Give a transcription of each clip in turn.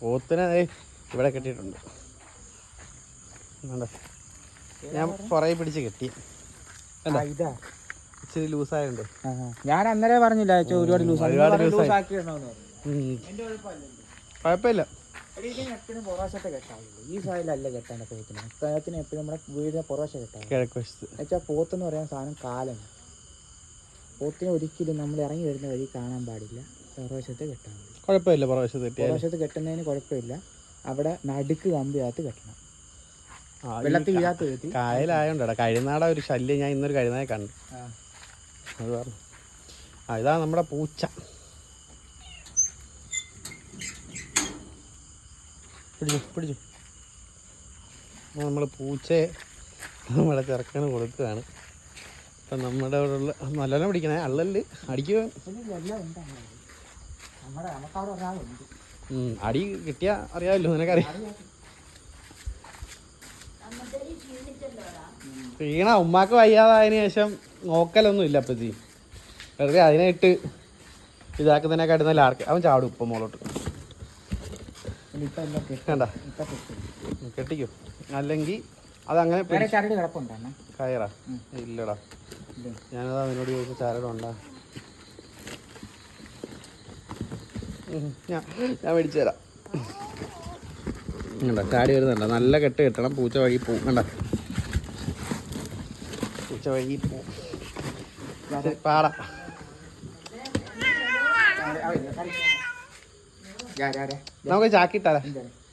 പോത്തിനെ ഇവിടെ കെട്ടിയിട്ടുണ്ട്. ഞാൻ പുറകെ പിടിച്ച് കെട്ടി. ഇതാ. ഇച്ചിരി ലൂസായുണ്ട്. ഞാൻ അന്നേരം പറഞ്ഞില്ല ഒരുപാട് കുഴപ്പമില്ല. ഈ സൈഡിലല്ല പോത്തിന്. എപ്പോഴും നമ്മുടെ വീടിന്റെ പുറവശം കെട്ടാവും കിഴക്ക് വശത്ത് എന്നുവെച്ചാൽ പോത്തെന്ന് പറയുന്ന സാധനം കാലാണ് പോത്തിനെ ഒരിക്കലും നമ്മൾ ഇറങ്ങി വരുന്ന വഴി കാണാൻ പാടില്ല. പുറവശത്തെ കെട്ടാൻ മതി കുഴപ്പമില്ല പുറവശത്ത് കെട്ടിയാൽ പുറവശത്ത് കെട്ടുന്നതിന് കുഴപ്പമില്ല. അവിടെ നടുക്ക് കമ്പിയകത്ത് കെട്ടണം. വെള്ളത്തിൽ വീഴാത്ത വിധത്തിൽ കായലായോണ്ടാ കഴിനാട ഒരു ശല്യം ഞാൻ ഇന്നൊരു കഴിനായെ കണ്ടു. അത് പറഞ്ഞു. ആ ഇതാ നമ്മുടെ പൂച്ച. പിടിച്ചു പിടിച്ചു. നമ്മൾ പൂച്ചയെ നമ്മളെ ചെറുക്കന് കൊടുക്കുകയാണ്. ഇപ്പം നമ്മുടെ അവിടെ ഉള്ള നല്ലോണം പിടിക്കണേ അള്ളൽ അടിക്കുക അടി കിട്ടിയാ അറിയാമല്ലോ നിനക്കറിയാം. ക്ഷീണ ഉമ്മാക്ക് വയ്യാതായതിന് ശേഷം നോക്കലൊന്നും ഇല്ല അപ്പച്ചി. വെറുതെ അതിനായിട്ട് ഇട്ട് ഇതാക്കുന്നതിനേക്കാട്ടി നല്ല ആർക്ക്. അവൻ ചാടും ഇപ്പം മോളോട്ട് കെട്ടും. കെട്ടിക്കോ? അല്ലെങ്കിൽ അതങ്ങനെ പിടി- വേറെ ചരട് കിടപ്പുണ്ടോ കയറാ. ഇല്ലടാ. ഇല്ലേ? ഞാനത് അവനോട് ചോദിച്ചു ചാരടുണ്ടാ? ഞാൻ ഞാൻ മേടിച്ചു തരാം. കണ്ട ചാടി വരുന്നുണ്ട. നല്ല കെട്ട് കെട്ടണം. പൂച്ച വഴി പോവും കണ്ട? പൂച്ച വഴി പോവും പാടാ നമുക്ക് ചാക്കിട്ടാലേ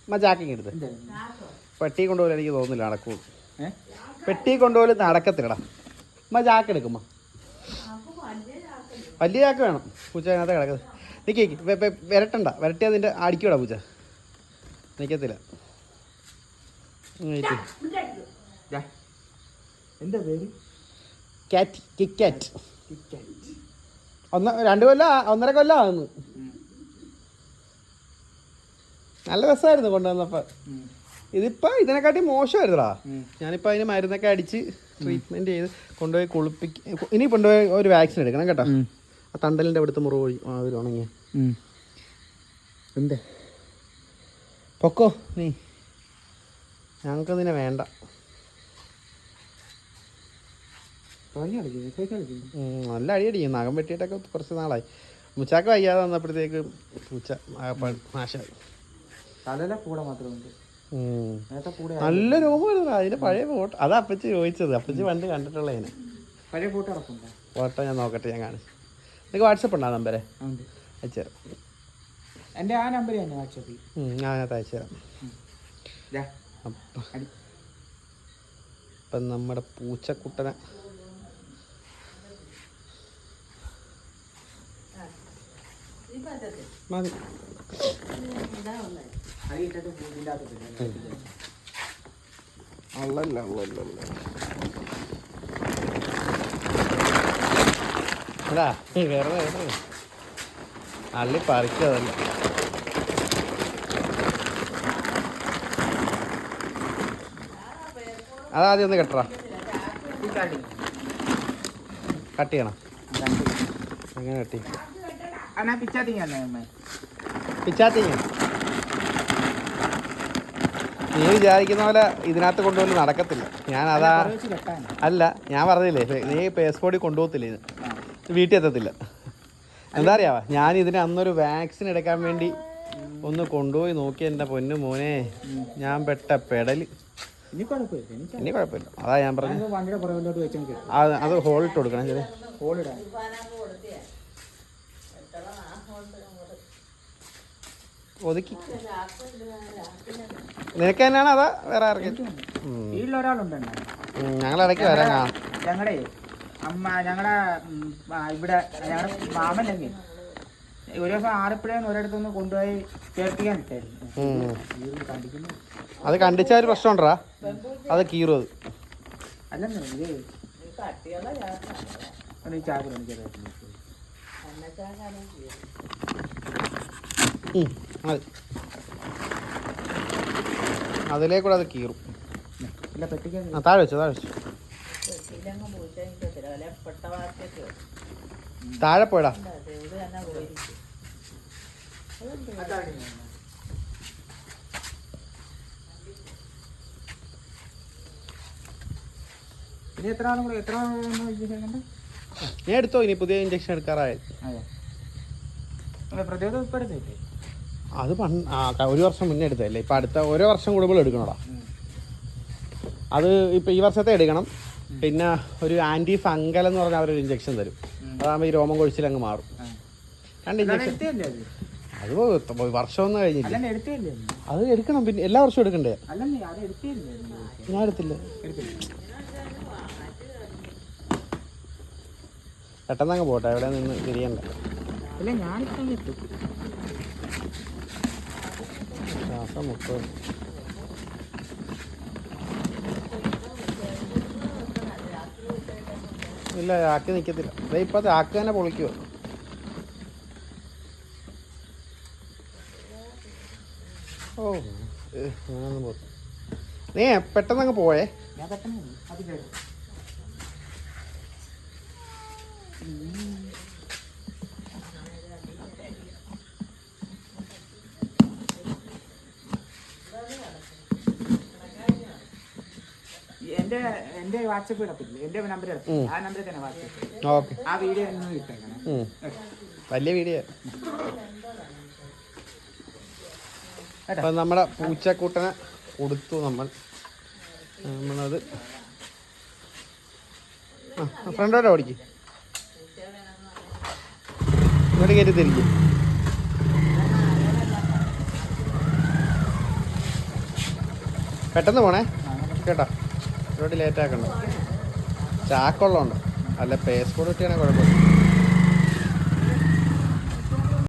അമ്മ ചാക്കിങ് എടുത്ത്. പെട്ടി കൊണ്ടുപോലും എനിക്ക് തോന്നുന്നില്ല നടക്കൂ പെട്ടി കൊണ്ടുപോലും നടക്കത്തില്ലടാ. അമ്മ ചാക്ക് എടുക്കുമ്മ വലിയ ചാക്ക് വേണം. പൂച്ച അതിനകത്ത് കിടക്കുന്നത് നിൽക്കി വരട്ടണ്ട. വരട്ടി അതിന്റെ അടിക്കൂടാ പൂച്ച. നിൽക്കത്തില്ല എന്താ പേര്? ക്യാറ്റ് കിക്കാറ്റ് ഒന്ന് രണ്ട് കൊല്ല ഒന്നര കൊല്ലം ആകുന്നു നല്ല രസമായിരുന്നു കൊണ്ടുവന്നപ്പോൾ ഇതിപ്പോൾ ഇതിനെക്കാട്ടി മോശമായിരുന്നടാ. ഞാനിപ്പോൾ അതിന് മരുന്നൊക്കെ അടിച്ച് ട്രീറ്റ്മെന്റ് ചെയ്ത് കൊണ്ടുപോയി കുളിപ്പിക്ക ഇനി കൊണ്ടുപോയി ഒരു വാക്സിൻ എടുക്കണം കേട്ടോ. ആ തണ്ടലിന്റെ അവിടുത്തെ മുറിവ് പോയി. ആ ഒരു ഉണങ്ങിയ. എന്തേ? പൊക്കോ നീ. ഞങ്ങൾക്കതിനെ വേണ്ട. നല്ല അടിയടിക്കും നഖം വെട്ടിയിട്ടൊക്കെ കുറച്ച് നാളായി. മുച്ചാക്ക വയ്യാതെ വന്നപ്പോഴത്തേക്ക് പൂച്ച ആകപ്പാട് നാശമായി. നല്ല രൂപമായിരുന്നു അതിന്റെ പഴയ ഫോട്ടോ. അതാ അപ്പച്ചി ചോദിച്ചത്. അപ്പച്ചി പണ്ട് കണ്ടിട്ടുള്ളതിന്. പഴയ ഫോട്ടോ ഫോട്ടോ ഞാൻ നോക്കട്ടെ ഞാൻ കാണിച്ചു നിനക്ക് വാട്സപ്പ് ഉണ്ടോ നമ്പരെ? അയച്ചുതരാം. എന്റെ ആ നമ്പർ തന്നെ വാട്സാപ്പിൽ. ഉം, ഞാൻ അതിനകത്ത് അയച്ചുതരാം. ദാ, അപ്പം നമ്മുടെ പൂച്ചക്കുട്ടനെ മതി. അല്ലല്ല അല്ലല്ല അല്ല എടാ വേറെ അള്ളി പറിക്കതല്ല അതാദ്യം ഒന്ന് കെട്ടറാ കട്ട് ചെയ്യണം. അങ്ങനെ കട്ടി? പിച്ചാത്തിങ്ങ നീ വിചാരിക്കുന്ന പോലെ ഇതിനകത്ത് കൊണ്ടുപോലും നടക്കത്തില്ല. ഞാൻ അതാ അല്ല ഞാൻ പറഞ്ഞില്ലേ നീ പേസ്പോർട്ടിൽ കൊണ്ടുപോകത്തില്ല? ഇത് വീട്ടിൽ എത്തത്തില്ല എന്താ അറിയാവാ ഞാൻ ഇതിന് അന്നൊരു വാക്സിൻ എടുക്കാൻ വേണ്ടി ഒന്ന് കൊണ്ടുപോയി നോക്കി എന്റെ പൊന്നു മോനെ. ഞാൻ പെട്ട പെടൽ. ഇനി കുഴപ്പമില്ല അതാ ഞാൻ പറഞ്ഞു. അത് അത് ഹോളിട്ട് കൊടുക്കണം ചെറിയ ഒതുക്കി. നിനക്ക് തന്നെയാണ് അതാ വേറെ ആർക്കും ഞങ്ങൾ ഇടയ്ക്ക് വരാം. ഞങ്ങളുടെ അമ്മ ഞങ്ങളെ ഇവിടെ ഞങ്ങളുടെ മാമല്ലെങ്കിൽ ഒരു ദിവസം ആലപ്പുഴയിൽ ഒരിടത്തുനിന്ന് കൊണ്ടുപോയി ഇട്ടായിരുന്നു. കണ്ടിക്കുന്നു അത് കണ്ടിച്ചാൽ ഒരു പ്രശ്നമുണ്ടാ അത് കീറും അത്. അല്ലെന്ന് ഇത് അതിലേക്കൂടെ അത് കീറും. താഴെ വെച്ചു താഴെ വെച്ചു. താഴെ പോടാ താഴെ പോയടാ. ഇനി എത്ര നാളും കൂടെ എത്ര നാളും ഇരിക്കുന്നുണ്ട് ഞാൻ എടുത്തോ ഇനി പുതിയ ഇഞ്ചക്ഷൻ എടുക്കാറായി. അതെ. അല്ല പ്രതിരോധം ഇപ്പം എടുത്തില്ലേ അത് പണ്ട് ആ ഒരു വർഷം മുന്നേ എടുത്തതല്ലേ? ഇപ്പം അടുത്ത ഓരോ വർഷം കൂടുമ്പോൾ എടുക്കണോടാ. അത് ഇപ്പം ഈ വർഷത്തെ എടുക്കണം. പിന്നെ ഒരു ആന്റി ഫംഗൽ എന്ന് പറഞ്ഞ അവരൊരു ഇഞ്ചക്ഷൻ തരും. അതാകുമ്പോൾ ഈ രോമം കൊഴിച്ചിൽ അങ്ങ് മാറും. രണ്ട് ഇഞ്ചക്ഷൻ അത്? വർഷമൊന്നും കഴിഞ്ഞില്ല. അത്? എടുക്കണം പിന്നെ എല്ലാ വർഷവും എടുക്കണ്ടേ? ഞാൻ എടുത്തില്ല. പെട്ടെന്ന് അങ്ങ് പോട്ടെ എവിടെ നിന്ന് തിരിയണ്ട. ശ്വാസം മുട്ടും ഇല്ല ആക്കി നിൽക്കത്തില്ല അതെ ഇപ്പം ആക്ക് തന്നെ പൊളിക്കുമോ ഓ നീ പെട്ടെന്ന് അങ്ങ് പോയേ. ഞാൻ പെട്ടെന്ന് വന്നു. അത് കേട്ടു എന്റെ എന്റെ വാട്സപ്പ് കിടപ്പില്ല എന്റെ നമ്പർ കിടപ്പില്ല ആ നമ്പറിൽ തന്നെ വാട്സപ്പ് ഓക്കെ. ആ വീഡിയോ ഒന്ന് ഇട്ടേക്കണം. വലിയ വീഡിയോ അപ്പം നമ്മുടെ പൂച്ചക്കൂട്ടനെ കൊടുത്തു നമ്മൾ. നമ്മളത്. ഫ്രണ്ട് ഫ്രണ്ടോടെ ഓടിക്ക്. ഇങ്ങോട്ട് കയറ്റി തിരിക്കും. പെട്ടെന്ന് പോണേ. കേട്ടോ? ഇങ്ങോട്ട് ലേറ്റ് ആക്കണ്ട ചാക്കുള്ളതുകൊണ്ട് അല്ല പേസ് കൂടെ കിട്ടിയാണെങ്കിൽ കുഴപ്പമില്ല.